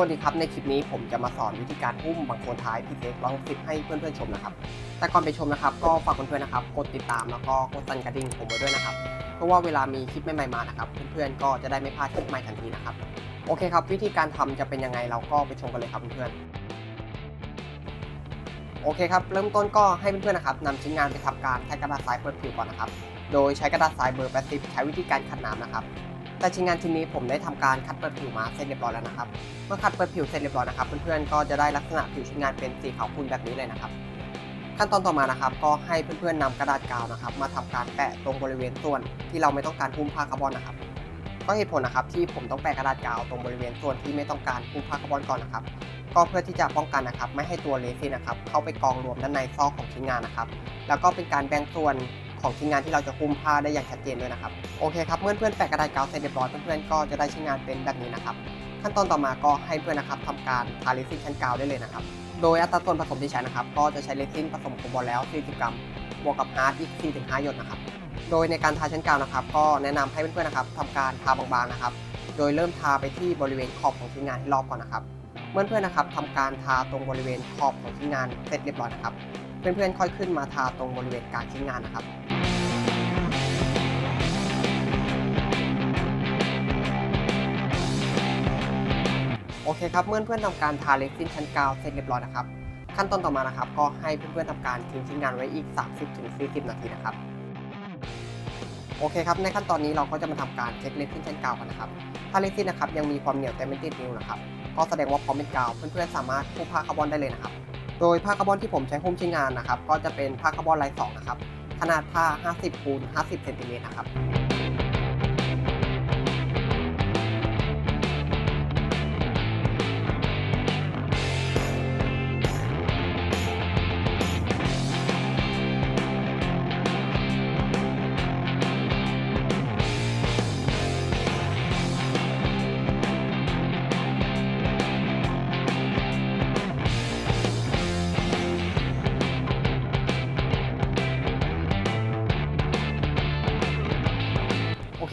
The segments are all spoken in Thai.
วัสดีครับในคลิปนี้ผมจะมาสอนวิธีการหุ้มบางโคนท้ายพีเซ็กร้องสิบให้เพื่อนๆชมนะครับ แต่ก่อนไปชมนะครับ ก็ฝากเพื่อนๆนะครับกดติดตามแล้วก็กดสั่นกระดิ่งผมไว้ด้วยนะครับ เพราะว่าเวลามีคลิปใหม่ๆมานะครับเพื่อนๆก็จะได้ไม่พลาดคลิปใหม่ทันทีนะครับโอเคครับ วิธีการทำจะเป็นยังไงเราก็ไปชมกันเลยครับเพื่อนๆโอเคครับเริ่มต้นก็ให้เพื่อนๆนะครับนำชิ้นงานไปทำการใช้กระดาษทรายเปิดผิวก่อนนะครับโดยใช้กระดาษทรายเบอร์ 80 ใช้วิธีการขัดน้ำนะครับ แต่ชิ้นงานชิ้นนี้ผมได้ทำการคัดเปิดผิวมาเสร็จเรียบร้อยแล้วนะครับ เมื่อคัดเปิดผิวเสร็จเรียบร้อยนะครับ เพื่อนๆ ก็จะได้ลักษณะผิวชิ้นงานเป็นสีขาวขุ่นแบบนี้เลยนะครับ ขั้นตอนต่อมานะครับ ก็ให้เพื่อนๆนำกระดาษกาวนะครับ มาทำการแปะตรงบริเวณส่วนที่เราไม่ต้องการหุ้มผ้าคาร์บอนนะครับ ก็เหตุผลนะครับที่ผมต้องแปะกระดาษกาวตรงบริเวณส่วนที่ไม่ต้องการหุ้มผ้าคาร์บอนก่อนนะครับ ก็เพื่อที่จะป้องกันนะครับ ไม่ให้ตัวเรซินนะครับเข้าไปกองรวมด้านในซอกของชิ้นงานนะครับ แล้วก็เป็นการแบ่งส่วน ของชิ้นงานที่เราจะหุ้มผ้าได้อย่างชัดเจนด้วยนะครับโอเคครับเมื่อเพื่อนๆแปะกระดาษกาวเสร็จเรียบร้อยเพื่อนๆก็จะได้ชิ้นงานเป็นแบบนี้นะครับขั้นตอนต่อมาก็ให้เพื่อนนะครับทำการทาเรซินชั้นกาวได้เลยนะครับโดยอัตราส่วนผสมที่ใช้นะครับก็จะใช้เรซินผสมโคบอลแล้ว 40 กรัมบวกกับฮาร์ดอีก 4-5 หยดนะครับโดยในการทาชั้นกาวนะครับ ก็แนะนำให้เพื่อนๆนะครับทำการทาบางๆนะครับ โดยเริ่มทาไปที่บริเวณขอบของชิ้นงานให้รอบก่อนนะครับเมื่อเพื่อนนะครับทำการทาตรงบริเวณขอบของชิ้นงานเสร็จเรียบร้อยนะครับ เพื่อนๆค่อยขึ้นมาทาตรงบริเวณกลางชิ้นงานนะครับ โอเคครับเมื่อเพื่อนทำการทาเรซินชั้นกาวเสร็จเรียบร้อยนะครับ ขั้นตอนต่อมานะครับ ก็ให้เพื่อนๆทำการทิ้งชิ้นงานไว้อีก 30-40 นาทีนะครับโอเคครับในขั้นตอนนี้เราก็จะมาทำการเช็คเรซินชั้นกาวกันนะครับถ้าเรซินนะครับยังมีความเหนียวแต่ไม่ติดนิ้วนะครับก็แสดงว่าพร้อมเป็นกาวเพื่อนๆสามารถหุ้มผ้าคาร์บอนได้เลยนะครับโดยผ้าคาร์บอนที่ผมใช้หุ้มชิ้นงานนะครับก็จะเป็นผ้าคาร์บอนลายสองนะครับขนาดผ้า 50คูณ50เซนติเมตรนะครับ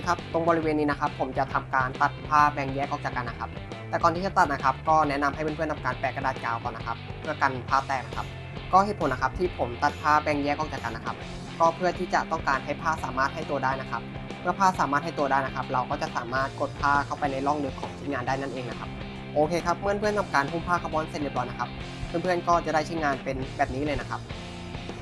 คครับ ตรงบริเวณนี้นะครับ ผมจะทำการตัดผ้าแบ่งแยกออกจากกันนะครับ แต่ก่อนที่จะตัดนะครับ ก็แนะนำให้เพื่อนๆทำการแปะกระดาษกาวก่อนนะครับ เพื่อกันผ้าแตกนะครับ ก็เหตุผลนะครับที่ผมตัดผ้าแบ่งแยกออกจากกันนะครับ ก็เพื่อที่จะต้องการให้ผ้าสามารถให้ตัวได้นะครับ เมื่อผ้าสามารถให้ตัวได้นะครับ เราก็จะสามารถกดผ้าเข้าไปในร่องลึกของชิ้นงานได้นั่นเองนะครับ โอเคครับเมื่อเพื่อนๆทำการหุ้มผ้าคาร์บอนเสร็จเรียบร้อยนะครับ เพื่อนๆก็จะได้ชิ้นงานเป็นแบบนี้เลยนะครับ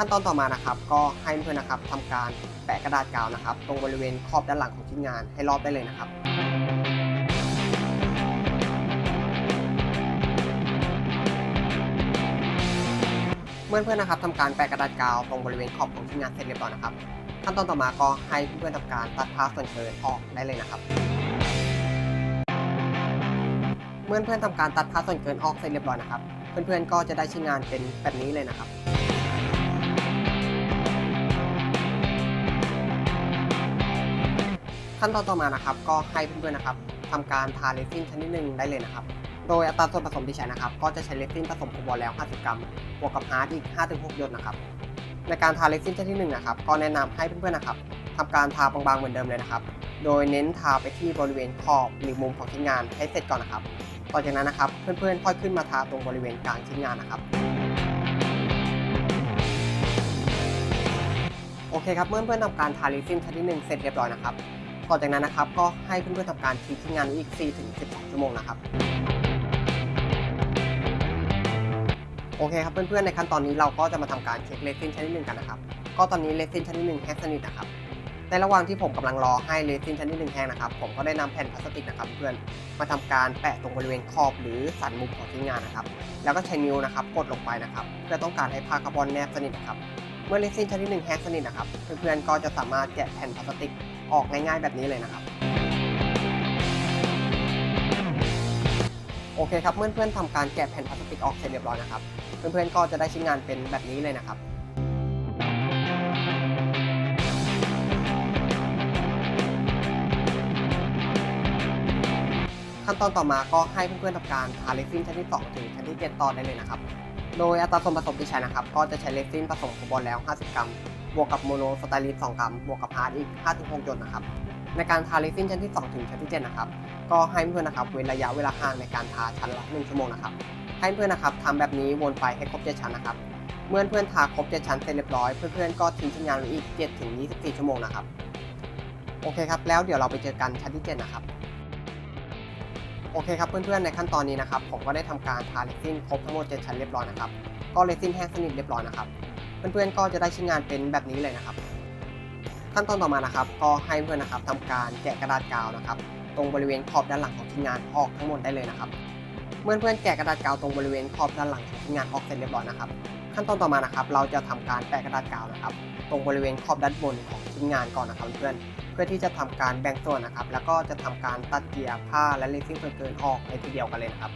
ขั้นตอนต่อมานะครับ ก็ให้เพื่อนนะครับทำการแปะกระดาษกาวนะครับ ตรงบริเวณขอบด้านหลังของชิ้นงานให้รอบได้เลยนะครับเมื่อเพื่อนนะครับทำการแปะกระดาษกาวตรงบริเวณขอบของชิ้นงานเสร็จเรียบร้อยนะครับ ขั้นตอนต่อมาก็ให้เพื่อนทำการตัดผ้าส่วนเกินออกได้เลยนะครับ เมื่อเพื่อนทำการตัดผ้าส่วนเกินออกเสร็จเรียบร้อยนะครับ เพื่อนๆก็จะได้ชิ้นงานเป็นแบบนี้เลยนะครับ ขั้นตอนต่อมานะครับ ก็ให้เพื่อนๆนะครับทำการทาเรซินชนิดหนึ่งได้เลยนะครับ โดยอัตราส่วนผสมที่ใช้นะครับ ก็จะใช้เรซินผสมโคบอลแล้ว 50 กรัม บวกกับฮาร์ดอีก 5-6 หยดนะครับ ในการทาเรซินชนิดหนึ่งนะครับ ก็แนะนำให้เพื่อนๆนะครับทำการทาบางๆเหมือนเดิมเลยนะครับ โดยเน้นทาไปที่บริเวณขอบหรือมุมของชิ้นงานให้เสร็จก่อนนะครับ ต่อจากนั้นนะครับ เพื่อนๆค่อยขึ้นมาทาตรงบริเวณกลางชิ้นงานนะครับโอเคครับเมื่อเพื่อนๆทำการทาเรซินชนิดหนึ่งเสร็จเรียบร้อยนะครับ ต่อจากนั้นนะครับ ก็ให้เพื่อนๆทำการทิ้งชิ้นงานอีก4-12 ชั่วโมงนะครับ โอเคครับเพื่อนๆ ในขั้นตอนนี้เราก็จะมาทำการเช็คเรซินชั้นิดหนึ่งกันนะครับ ก็ตอนนี้เรซินชั้นิดหนึ่งแห้งสนิทนะครับ ในระหว่างที่ผมกำลังรอให้เรซินชั้นิดหนึ่งแห้งนะครับ ผมก็ได้นำแผ่นพลาสติกนะครับ เพื่อนมาทำการแปะตรงบริเวณขอบหรือสันมุมของชิ้นงานนะครับ แล้วก็ใช้นิ้วนะครับกดลงไปนะครับ เพื่อต้องการให้ผ้าคาร์บอนแนบสนิทนะครับ เมื่อเรซินชั้นิดหนึ่งแห้งสนิทนะครับ เพื่อนๆ ก็จะสามารถแกะแผ่นพลาสติก ออกง่ายๆแบบนี้เลยนะครับ โอเคครับเพื่อนๆทำการแกะแผ่นพลาสติกออกเสร็จเรียบร้อยนะครับ เพื่อนๆก็จะได้ชิ้นงานเป็นแบบนี้เลยนะครับขั้นตอนต่อมาก็ให้เพื่อนๆทำการทาเรซินชั้นที่ 2 ถึงชั้นที่ 7 ต่อได้เลยนะครับ โดยอัตราส่วนผสมที่ใช้นะครับ ก็จะใช้เรซินผสมโคบอลแล้ว 50 กรัม บวกกับโมโนสไตรีน2กรัมบวกกับฮาร์ดอีก5-6หยดนะครับในการทาเรซินชั้นที่ 2 ถึงชั้นที่7นะครับก็ให้เพื่อนนะครับเว้นระยะเวลาห่างในการทาชั้นละ1ชั่วโมงนะครับให้เพื่อนนะครับทำแบบนี้วนไปให้ครบ7ชั้นนะครับเมื่อเพื่อนทาครบ7ชั้นเสร็จเรียบร้อยเพื่อนๆก็ทิ้งชิ้นงานไว้อีก7ถึง24 ชั่วโมงนะครับโอเคครับแล้วเดี๋ยวเราไปเจอกันชั้นที่7นะครับโอเคครับเพื่อนๆในขั้นตอนนี้นะครับผมก็ได้ทำการทาเรซินครบทั้งหมด7ชั้นเรียบร้อยนะครับก็เรซินแห้งสนิทเรียบร้อยนะครับ เพื่อนๆก็จะได้ชิ้นงานเป็นแบบนี้เลยนะครับ ขั้นตอนต่อมานะครับ ก็ให้เพื่อนนะครับทำการแกะกระดาษกาวนะครับ ตรงบริเวณขอบด้านหลังของชิ้นงานออกทั้งหมดได้เลยนะครับเมื่อเพื่อนแกะกระดาษกาวตรงบริเวณขอบด้านหลังของชิ้นงานออกเสร็จเรียบร้อยนะครับ ขั้นตอนต่อมานะครับ เราจะทำการแปะกระดาษกาวนะครับ ตรงบริเวณขอบด้านบนของชิ้นงานก่อนนะครับ เพื่อนเพื่อที่จะทำการแบ่งส่วนนะครับ แล้วก็จะทำการตัดเกียร์ผ้าและเลซิ่งส่วนเกินออกในทีเดียวกันเลยนะครับ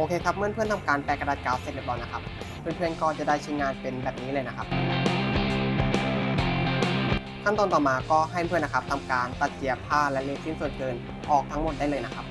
โอเคครับเมื่อเพื่อนทำการแปลกระดาษกาวเสร็จเรียบร้อยนะครับ เพื่อนๆก็จะได้ชิ้นงานเป็นแบบนี้เลยนะครับ ขั้นตอนต่อมาก็ให้เพื่อนนะครับทำการตัดเจียผ้าและเลสชิ้นส่วนเกินออกทั้งหมดได้เลยนะครับ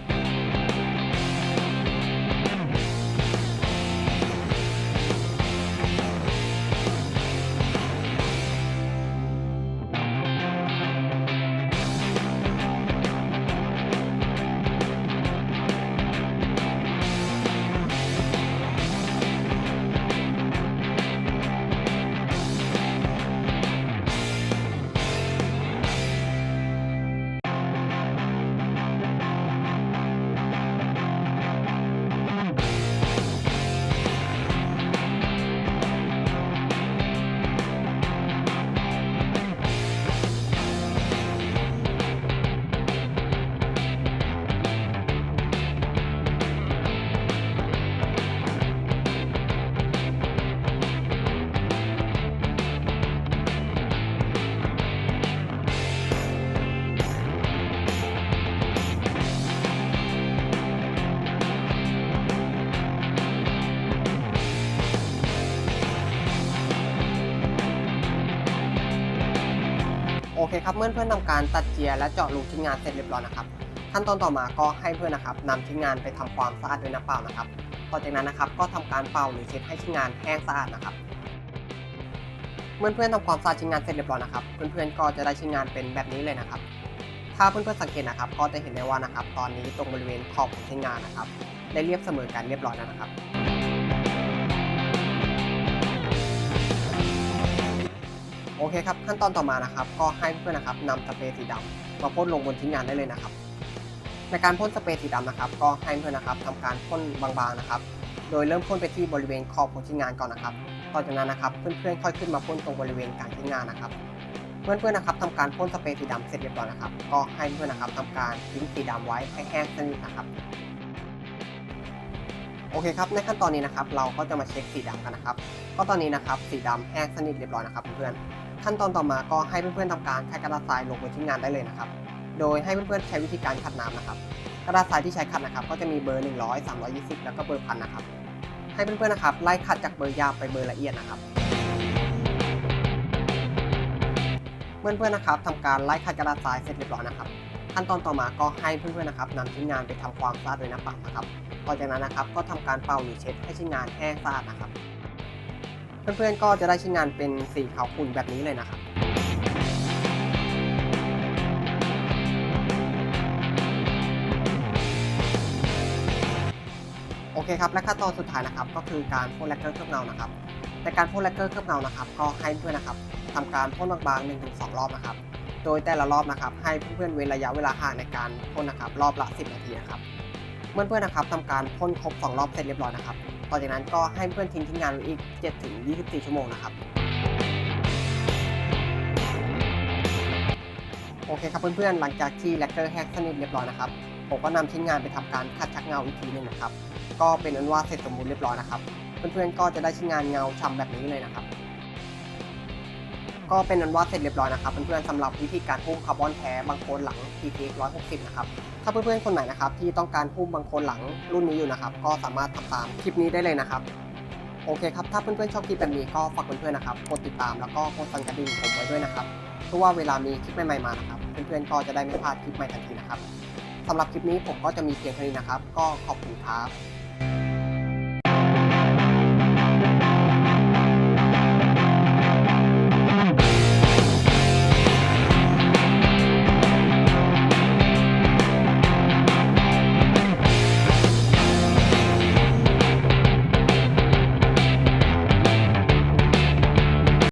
เคครับเมื่อเพื่อนทำการตัดเจียและเจาะรูชิ้นงานเสร็จเรียบร้อยนะครับ ขั้นตอนต่อมาก็ให้เพื่อนนะครับนำชิ้นงานไปทำความสะอาดด้วยน้ำเปล่านะครับต่อจากนั้นนะครับก็ทำการเป่าหรือเช็ดให้ชิ้นงานแห้งสะอาดนะครับ เมื่อเพื่อนทำความสะอาดชิ้นงานเสร็จเรียบร้อยนะครับ เพื่อนๆก็จะได้ชิ้นงานเป็นแบบนี้เลยนะครับ ถ้าเพื่อนๆสังเกตนะครับ ก็จะเห็นได้ว่านะครับ ตอนนี้ตรงบริเวณขอบของชิ้นงานนะครับ ได้เรียบเสมอกันเรียบร้อยแล้วนะครับ โอเคครับขั้นตอนต่อมานะครับ ก็ให้เพื่อนๆนะครับนำสเปรย์สีดำมาพ่นลงบนชิ้นงานได้เลยนะครับ ในการพ่นสเปรย์สีดำนะครับ ก็ให้เพื่อนนะครับทำการพ่นบางๆนะครับ โดยเริ่มพ่นไปที่บริเวณขอบของชิ้นงานก่อนนะครับต่อจากนั้นนะครับเพื่อนๆค่อยขึ้นมาพ่นตรงบริเวณกลางชิ้นงานนะครับเพื่อนๆนะครับทำการพ่นสเปรย์สีดำเสร็จเรียบร้อยนะครับ ก็ให้เพื่อนนะครับทำการทิ้งสีดำไว้ให้แห้งสนิทนะครับโอเคครับ ในขั้นตอนนี้นะครับ เราก็จะมาเช็คสีดำกันนะครับ ก็ตอนนี้นะครับ สีดำแห้งสนิทเรียบร้อยนะครับเพื่อนๆ ขั้นตอนต่อมาก็ให้เพื่อนๆทำการแค่กระดาษทรายลงบนชิ้นงานได้เลยนะครับ โดยให้เพื่อนๆใช้วิธีการขัดน้ำนะครับ กระดาษทรายที่ใช้ขัดนะครับ ก็จะมีเบอร์ 100 320 แล้วก็เบอร์พันนะครับ ให้เพื่อนๆนะครับไล่ขัดจากเบอร์ยาบไปเบอร์ละเอียดนะครับ เพื่อนๆนะครับทำการไล่ขัดกระดาษทรายเสร็จเรียบร้อยนะครับ ขั้นตอนต่อมาก็ให้เพื่อนๆนะครับนำชิ้นงานไปทำความสะอาดด้วยน้ำเปล่านะครับ ต่อจากนั้นนะครับก็ทำการเป่าหรือเช็ดให้ชิ้นงานแห้งสะอาดนะครับ เพื่อนๆก็จะได้ชิ้นงานเป็นสีขาวขุ่นแบบนี้เลยนะครับโอเคครับและขั้นตอนสุดท้ายนะครับก็คือการพ่นแลกเกอร์เคลือบเงานะครับในการพ่นแลกเกอร์เคลือบเงานะครับก็ให้เพื่อนนะครับทำการพ่นบางๆ1-2รอบนะครับโดยแต่ละรอบนะครับให้เพื่อนๆเว้นระยะเวลาห่างในการพ่นนะครับรอบละ 10 นาทีนะครับเมื่อเพื่อนๆนะครับทำการพ่นครบ 2 รอบเสร็จเรียบร้อยนะครับ ต่อจากนั้นก็ให้เพื่อนทิ้งทิ้งงานไว้อีก 7-24 ชั่วโมงนะครับ โอเคครับเพื่อนๆ หลังจากที่แลกเกอร์แห้งสนิทเรียบร้อยนะครับ ผมก็นำชิ้นงานไปทำการคัดชักเงาอีกทีหนึงนะครับ ก็เป็นอันว่าเสร็จสมบูรณ์เรียบร้อยนะครับ เพื่อนๆ ก็จะได้ชิ้นงานเงาฉ่ำแบบนี้เลยนะครับ ก็เป็นอันว่าเสร็จเรียบร้อยนะครับเพื่อนๆสำหรับวิธีการหุ้มคาร์บอนแท้บางโคนหลัง PTX 160 นะครับ ถ้าเพื่อนๆคนไหนนะครับที่ต้องการหุ้มบางโคนหลังรุ่นนี้อยู่นะครับ ก็สามารถทำตามคลิปนี้ได้เลยนะครับ โอเคครับ ถ้าเพื่อนๆชอบคลิปแบบนี้ก็ฝากเพื่อนๆนะครับกดติดตามแล้วก็กดสั่นกระดิ่งผมไว้ด้วยนะครับเพื่อว่าเวลามีคลิปใหม่ๆมานะครับเพื่อนๆก็จะได้ไม่พลาดคลิปใหม่ทันทีนะครับสำหรับคลิปนี้ผมก็จะมีเพียงเท่านี้นะครับ ก็ขอบคุณครับ